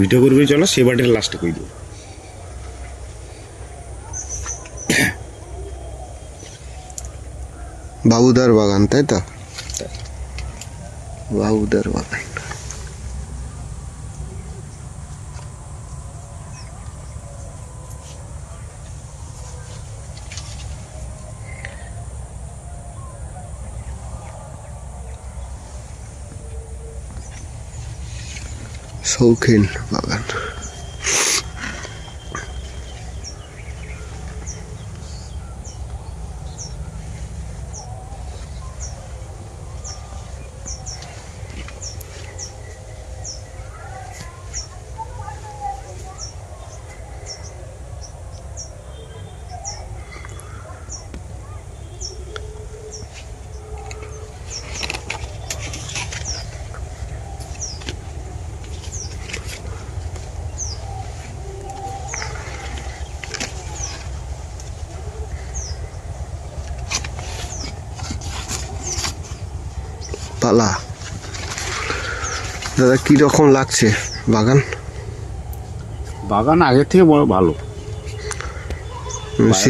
Video করবে চলো সে বাড়িটা লাস্টে কই দেবো। বাবুদার বাগান তাই তো? বাবুদার বাগান। শৌখিন বাগান। পালা দাদা কি রকম লাগছে বাগান? বাগান আগের থেকে বড় ভালো।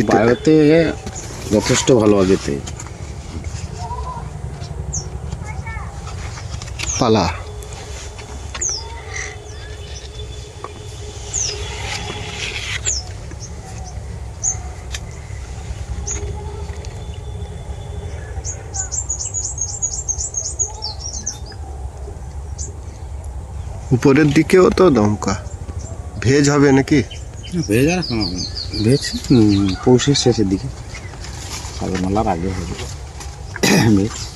বাইরের থেকে যথেষ্ট ভালো আগের থেকে। পালা। উপরের দিকেও তো দমকা। ভেজ হবে নাকি? ভেজ আর ভেজ? পৌষের শেষের দিকে। সাগরমালার আগে হবে। ভেজ।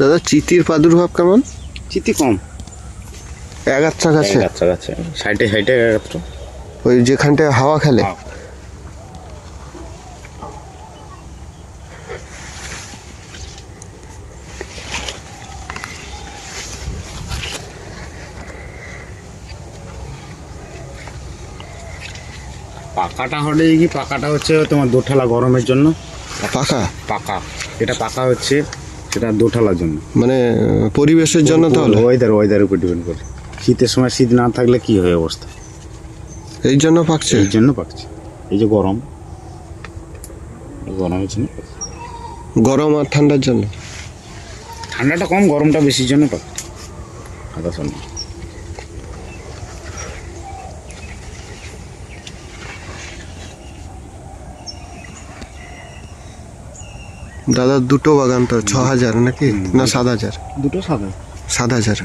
দাদা চিতির প্রাদুর্ভাব কেমন? চিতি কম। এগাচ্ছা গাছে গাছা গাছে সাইডে সাইডে একত্র ওই যেখানটায় হাওয়া খেলে। পাকাটা হলে কি পাকাটা হচ্ছে তোমার দোঠালা গরমের জন্য? পাকা? পাকা। এটা পাকা হচ্ছে সেটা দোঠালার জন্য। মানে পরিবেশের জন্য তাহলে? ওয়েদার ওয়েদার উপর ডিপেন্ড করে। শীতের সময় শীত না থাকলে কি হয় অবস্থা? এই জন্য পাকছে? এই জন্য পাকছে। এই যে গরম। গরম গরমের জন্য গরম আর ঠান্ডার জন্য? ঠান্ডাটা কম গরমটা বেশির জন্য পাকছে আদা দাদা দুটো বাগান তো ছ হাজার নাকি? না সাত হাজার দুটো সাদা সাত হাজার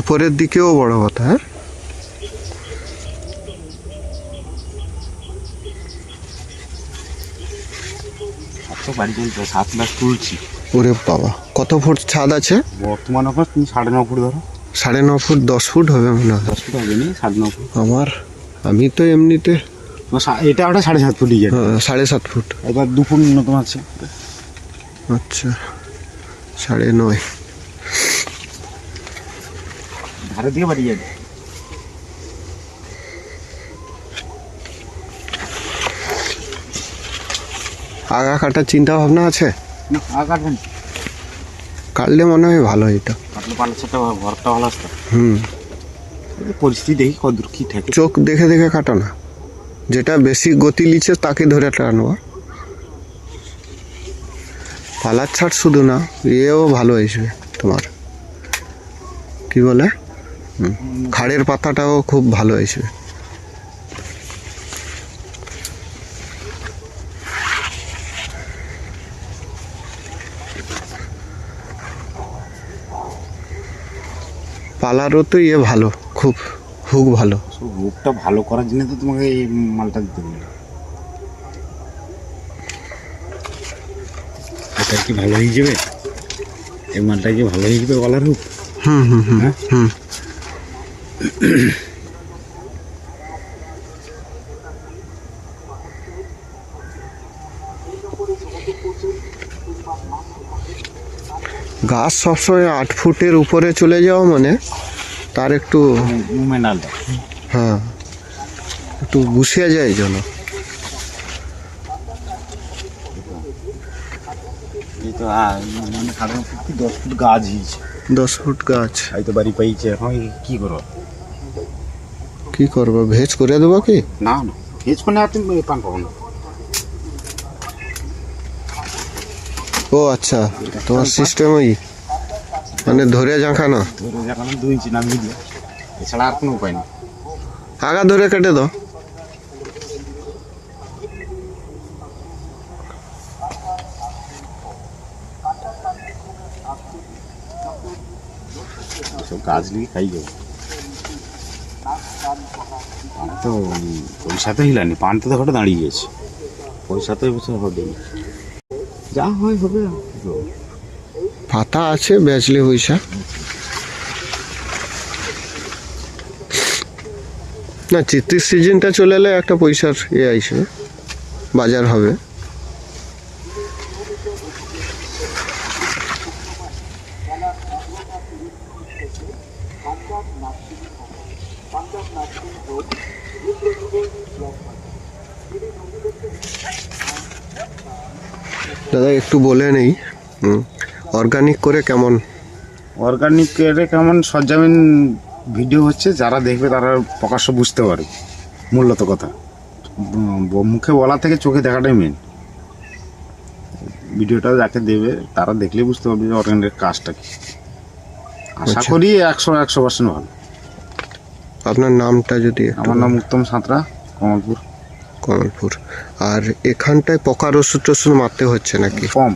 উপরের দিকেও বড় কথা হ্যাঁ? সাত লাখ তুলছি। ওরে বাবা কত ফুট ছাদ আছে? বর্তমান তুমি সাড়ে ন ফুট ধরো। সাড়ে ন ফুট দশ ফুট হবে মনে হয়। দশ ফুট হবে নি সাড়ে ন ফুট। আমার আমি তো এমনিতে এটা ওটা সাড়ে সাত ফুটই যায় সাড়ে সাত ফুট। এবার দু ফুট আছে। আচ্ছা সাড়ে নয়। ধারে দিয়ে বাড়ি যাবে। আগা কাটার চিন্তা ভাবনা আছে? না কাটবেন কাটলে মনে হয় ভালো এটা। কাটলে ঘরটা ভালো আসতো হুম। পরিস্থিতি দেখি কদূর কি থাকে। চোখ দেখে দেখে কাটো না। যেটা বেশি গতি লিচ্ছে তাকে ধরে টানবো পালার ছাড় শুধু না এও ভালো আসবে তোমার। কি বলে? খাড়ের পাতাটাও খুব ভালো আসবে পালারও তো ইয়ে ভালো খুব হুক ভালো। হুকটা ভালো করার জন্য তো তোমাকে এই মালটা দিতে হবে। এটা কি ভালো হয়ে যাবে? এই মালটা কি ভালো হয়ে যাবে গলার রূপ হুম হুম হুম হ্যাঁ? হুম। গাছ সবসময় আট ফুটের উপরে চলে যাওয়া মানে তার একটু হ্যাঁ একটু গুছিয়ে যায় যেন। মানে দশ ফুট গাছ দশ ফুট গাছ। হয়তো বাড়ি পাইছে এখন কি করো কি করব? ভেজ করে দেবো কি? না না। ভেজ করে আর তুমি পান পাবো না। ও আচ্ছা। তোমার সিস্টেম ওই? মানে ধরে জাঁকানো ধরে যখন দুই ইঞ্চি নামিয়ে দিয়ে এছাড়া আর কোনো উপায় নেই। আগা ধরে কেটে দাও। সব গাছ লিগে খাই যাব তো পয়সা পয়সাতে হিলানি পান তো ঘটে দাঁড়িয়ে গেছে। পয়সাতে এবছর হবে। যা হয় হবে পাতা আছে, বেচলে পয়সা। না চিত্রির সিজনটা চলে এলে একটা পয়সার এ আইসবে বাজার হবে। দাদা একটু বলে নেই। অর্গানিক করে কেমন? অর্গানিক করে কেমন সরজামিন ভিডিও হচ্ছে যারা দেখবে তারা প্রকাশ্য বুঝতে পারবে মূলত কথা। মুখে বলা থেকে চোখে দেখাটাই মেন ভিডিওটা যাকে দেবে তারা দেখলে বুঝতে পারবে যে অর্গানিকের কাজটা কি। আশা আচ্ছা। করি একশো একশো পার্সেন্ট ভালো। আপনার নামটা যদি আমার নাম উত্তম সাঁতরা কমলপুর। কমলপুর। আর এখানটায় পোকার ওষুধ টষুধ মারতে হচ্ছে নাকি? কম।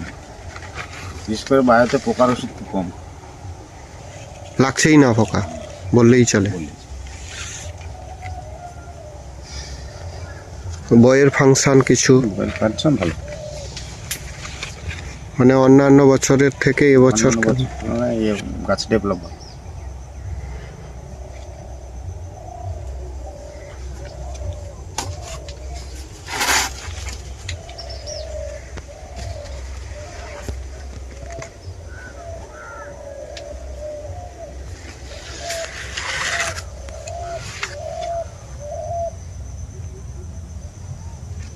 বিশেষ করে বাড়িতে পোকার ওষুধ কম। লাগছেই না পোকা? বললেই চলে। বইয়ের ফাংশন কিছু? ভালো। মানে অন্যান্য বছরের থেকে এবছর এ গাছ ডেভেলপ